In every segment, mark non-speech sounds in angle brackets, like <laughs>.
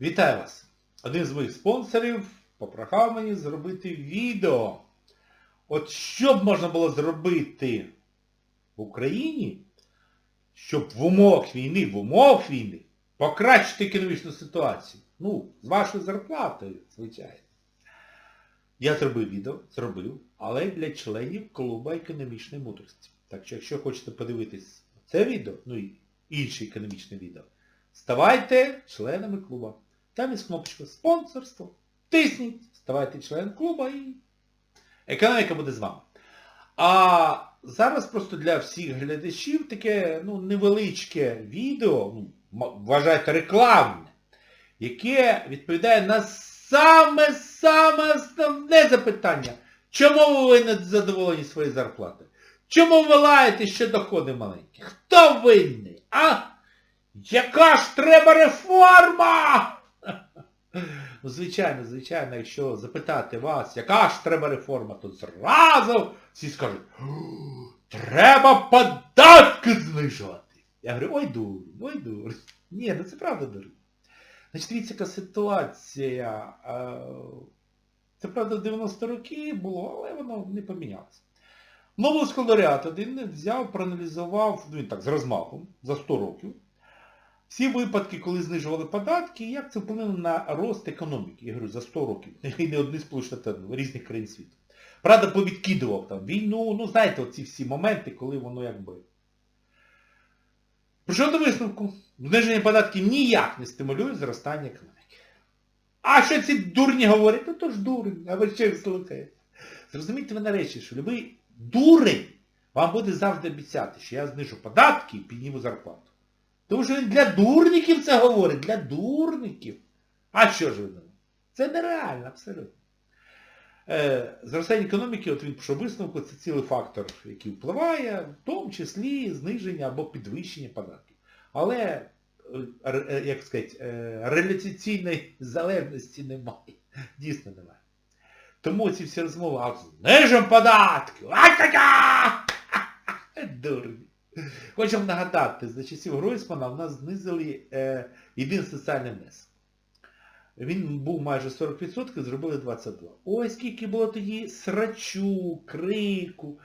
Вітаю вас! Один з моїх спонсорів попрохав мені зробити відео. От що б можна було зробити в Україні, щоб в умовах війни, в умовах війни покращити економічну ситуацію. Ну, з вашою зарплатою, звичайно. Я зробив відео, зробив, але для членів клубу економічної мудрості. Так що, якщо хочете подивитись це відео, ну і інші економічні відео, ставайте членами клуба. Там є кнопочка спонсорство. Тисніть, ставайте членом клуба і економіка буде з вами. А зараз просто для всіх глядачів таке ну, невеличке відео, ну, вважайте рекламне, яке відповідає на саме-саме основне запитання. Чому ви не задоволені своєю зарплатою? Чому ви лаєте, що доходи маленькі? Хто винний? А? Яка ж треба реформа? Ну, звичайно, звичайно, якщо запитати вас, яка ж треба реформа, то зразу всі скажуть, треба податки знижувати. Я говорю, ой дурень, ой дурень. Ні, ну це правда дурень. Значить, дивіться, яка ситуація. Це правда в 90 роки було, але воно не помінялося. Новий складаріат один взяв, проаналізував, ну він так, з розмахом, за 100 років, всі випадки, коли знижували податки, як це вплинуло на рост економіки. Я говорю, за 100 років. <laughs> І не одні сполучені різних країн світу. Правда, повідкидував там війну, ну знаєте, оці всі моменти, коли воно якби. Прийшов до висновку. Зниження податків ніяк не стимулює зростання економіки. А що ці дурні говорять? Ну то ж дурень, а ви їх слухаєте? Зрозумійте ви нарешті, що любий дурень вам буде завжди обіцяти, що я знижу податки і підніму зарплату. Тому що він для дурників це говорить, для дурників. А що ж ви думаєте? Це нереально, абсолютно. Е, зростання економіки, от він пішов висновку, це цілий фактор, який впливає, в тому числі зниження або підвищення податків. Але, е, е, як сказати, е, реляційної залежності немає. Дійсно немає. Тому ці всі розмови, а знижимо податки! А-та-та! <laughs> Дурні. <laughs> Вам нагадати, за часів Гройсмана в нас знизили е, єдиний соціальний внесок. Він був майже 40%, зробили 22%. Ой, скільки було тоді срачу, крику,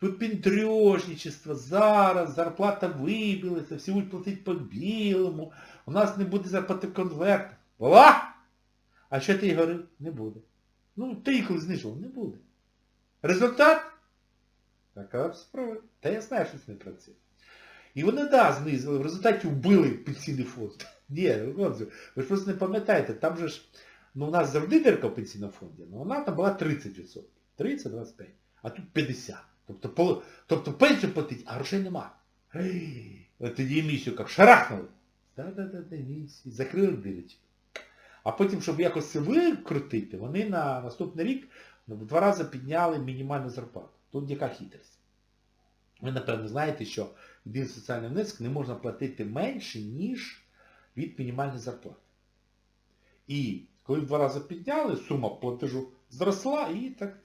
випіндрьожничества. Зараз зарплата вибилася, всі будуть платити по-білому, у нас не буде зарплати в конвертах. А що ти говорив? Не буде. Ну, ти їх знижував, не буде. Результат? Така справа. Та я знаю, що це не працює. І вони, да, знизили, в результаті вбили пенсійний фонд. <laughs> Ні, ви ж просто не пам'ятаєте, там же ж, ну у нас завжди дирка в пенсійному фонді, але вона там була 30%. 30-25. А тут 50. Тобто, поло- тобто пенсію платить, а грошей нема. Тоді емісію як шарахнули. Да-да-да, емісію. Закрили дирочку. А потім, щоб якось це викрутити, вони на наступний рік ну, в два рази підняли мінімальну зарплату. Тут яка хитрість? Ви, напевно, знаєте, що один соціальний внесок не можна платити менше, ніж від мінімальної зарплати. І коли в два рази підняли, сума платежу зросла і так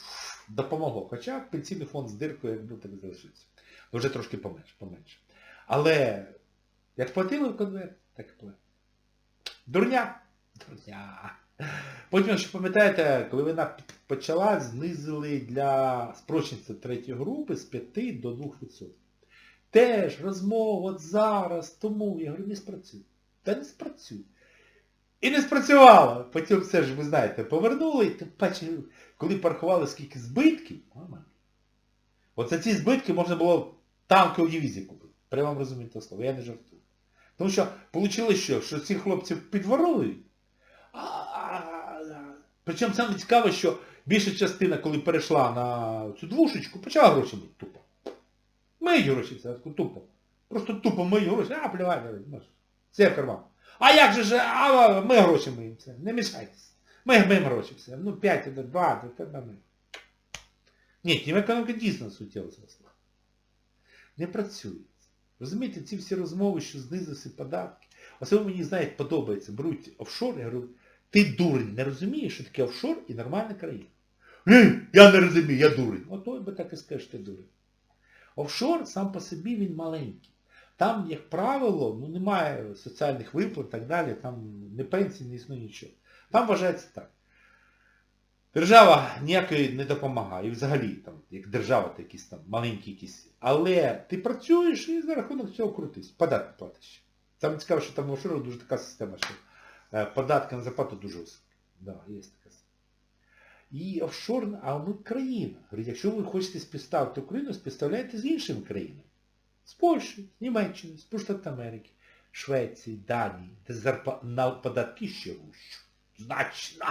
допомогло. Хоча пенсійний фонд з диркою як так залишився. Вже трошки поменше, поменше. Але як платили в конверт, так і платили. Дурня! Дурня! Потім, якщо пам'ятаєте, коли вона почала, знизили для спрощенця третьої групи з 5 до 2%. Теж розмова от зараз, тому, я говорю, не спрацює. Та не спрацює. І не спрацювало. Потім все ж, ви знаєте, повернули, і тим паче, коли порахували, скільки збитків, мама. Оце ці збитки можна було танкову дивізію купити. Прямо розумієте слово, я не жартую. Тому що вийшло що, що цих хлопців підворують, Причому саме цікаве, що більша частина, коли перейшла на цю двушечку, почала гроші мити тупо. Миють гроші все, тупо. Просто тупо миють гроші, а плювай, все в карман. А як же ж, а ми гроші миємо все, не мішайтеся. Ми миємо гроші все. Ну 5, 2, до тебе ми. Ні, тім економіка дійсно суттєво зросла. Не працює. Розумієте, ці всі розмови, що знизилися податки. Особливо мені, знаєте, подобається, беруть офшор, я говорю, ти дурень, не розумієш, що таке офшор і нормальна країна. Ні, я не розумію, я дурень. Ото би так і скажеш, ти дурень. Офшор сам по собі він маленький. Там, як правило, ну, немає соціальних виплат і так далі, там не пенсії, не існує нічого. Там вважається так. Держава ніякої не допомагає, і взагалі, там, як держава, то якісь там маленькі якісь. Але ти працюєш і за рахунок цього крутись. Податки платиш. Саме цікаво, що там в офшорах дуже така система, що податки на зарплату дуже високі. Да, є така. І офшорна, а ми країна. Говорить, якщо ви хочете співставити Україну, співставляйте з іншими країнами. З Польщі, з Німеччини, з Штатів Америки, Швеції, Данії, де зарпа... на податки ще вищі. Значно.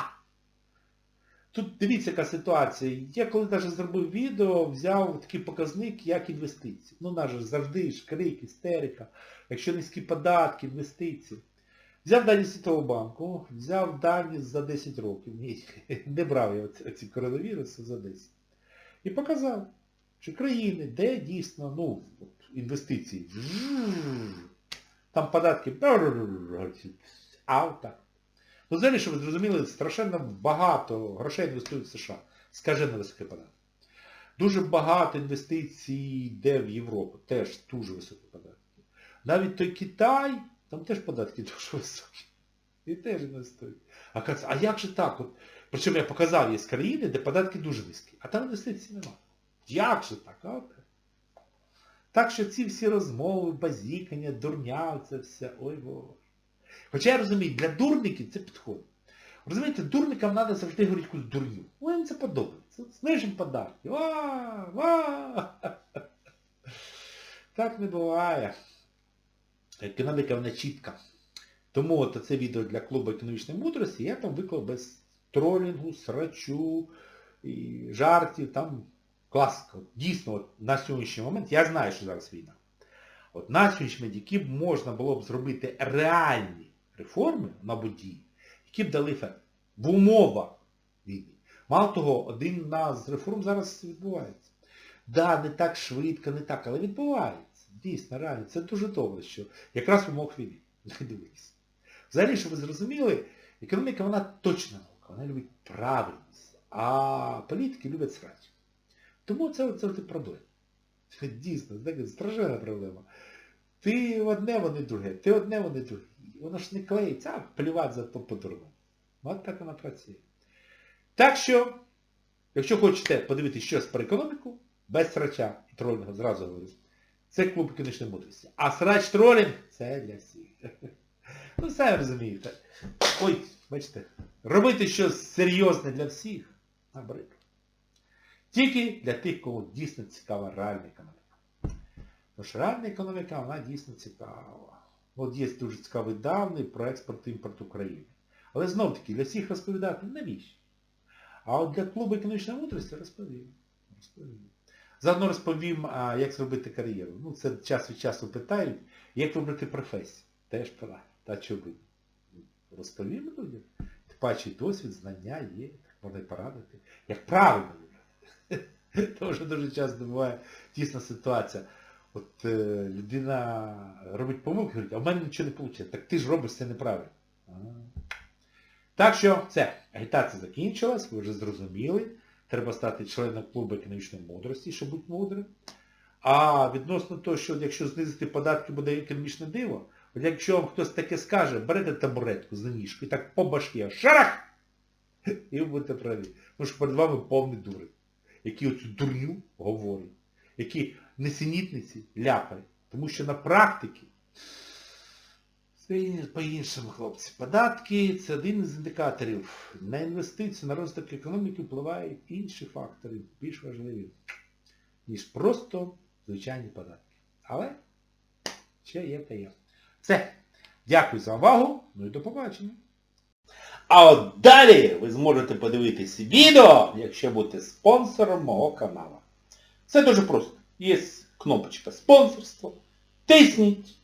Тут дивіться, яка ситуація. Я коли навіть зробив відео, взяв такий показник, як інвестиції. Ну, наш завжди ж крик, істерика, якщо низькі податки, інвестиції. Взяв дані Світового банку, взяв дані за 10 років. Ні, <laughs> не брав я оці коронавіруси за 10. І показав, що країни, де дійсно, ну, інвестиції, там податки, а отак. Ну, взагалі, щоб ви зрозуміли, страшенно багато грошей інвестують в США. Скажено високий податок. Дуже багато інвестицій йде в Європу. Теж дуже високі податки. Навіть той Китай, там теж податки <laughs> дуже високі. І теж інвестують. А, кажуть, а як же так? От, причому я показав, є країни, де податки дуже низькі, а там інвестицій немає. Як же так? А. Так що ці всі розмови, базікання, дурня, це все, ой боже. Хоча я розумію, для дурників це підходить. Розумієте, дурникам треба завжди говорити якусь дурню. Ой, їм це подобається. Знижимо податки. Ва, ва. <laughs> Так не буває. Економіка вона чітка. Тому от це відео для клубу економічної мудрості я там виклав без тролінгу, срачу, і жартів, там. От Дійсно, от на сьогоднішній момент, я знаю, що зараз війна. От на сьогоднішній момент, які б можна було б зробити реальні реформи на будії, які б дали ефект в умовах війни. Мало того, один з реформ зараз відбувається. Да, не так швидко, не так, але відбувається. Дійсно, реально. Це дуже добре, що якраз в умовах війни. Взагалі, щоб ви зрозуміли, економіка, вона точна наука, вона любить правильність, а політики люблять срач. Тому це завжди проблема. Дійсно, це страшенна проблема. Ти одне, вони друге, ти одне, вони друге. Воно ж не клеїться, а плювати за то по-другому. От так вона працює. Так що, якщо хочете подивитися щось про економіку, без срача і тролінгу, зразу говорю, це клуб економічної мудрості. А срач тролінг це для всіх. <laughs> Ну, самі розумієте. Ой, бачите, робити щось серйозне для всіх, набрид. Тільки для тих, кого дійсно цікава реальна економіка. Що реальна економіка, вона дійсно цікава. От є дуже цікавий даний про експорт і імпорт України. Але знов таки, для всіх розповідати навіщо? А от для клубу економічної мудрості розповім. розповім. Заодно розповім, а, як зробити кар'єру. Ну, це час від часу питають, як вибрати професію. Теж пора. Та чого би? Розповім людям. Тим паче досвід, знання є, так можна й порадити. Як правильно вибрати. <laughs> Тому що дуже часто буває тісна ситуація. От е, людина робить помилки, говорить, а в мене нічого не вийде. Так ти ж робиш це неправильно. Ага. Так що, все, агітація закінчилась, ви вже зрозуміли. Треба стати членом клубу економічної мудрості, щоб бути мудрим. А відносно того, що якщо знизити податки, буде економічне диво, от якщо вам хтось таке скаже, берете табуретку за ніжку і так по башки, шарах! І ви будете праві. Тому що перед вами повний дурень, який оцю дурню говорить, які несенітниці ляпають. Тому що на практиці по-іншому, хлопці. Податки це один із індикаторів. На інвестиції, на розвиток економіки впливають інші фактори, більш важливі, ніж просто звичайні податки. Але ще є та є. Все. Дякую за увагу. Ну і до побачення. А от далі ви зможете подивитись відео, якщо будете спонсором мого каналу. Це дуже просто. Є кнопочка спонсорство. Тисніть.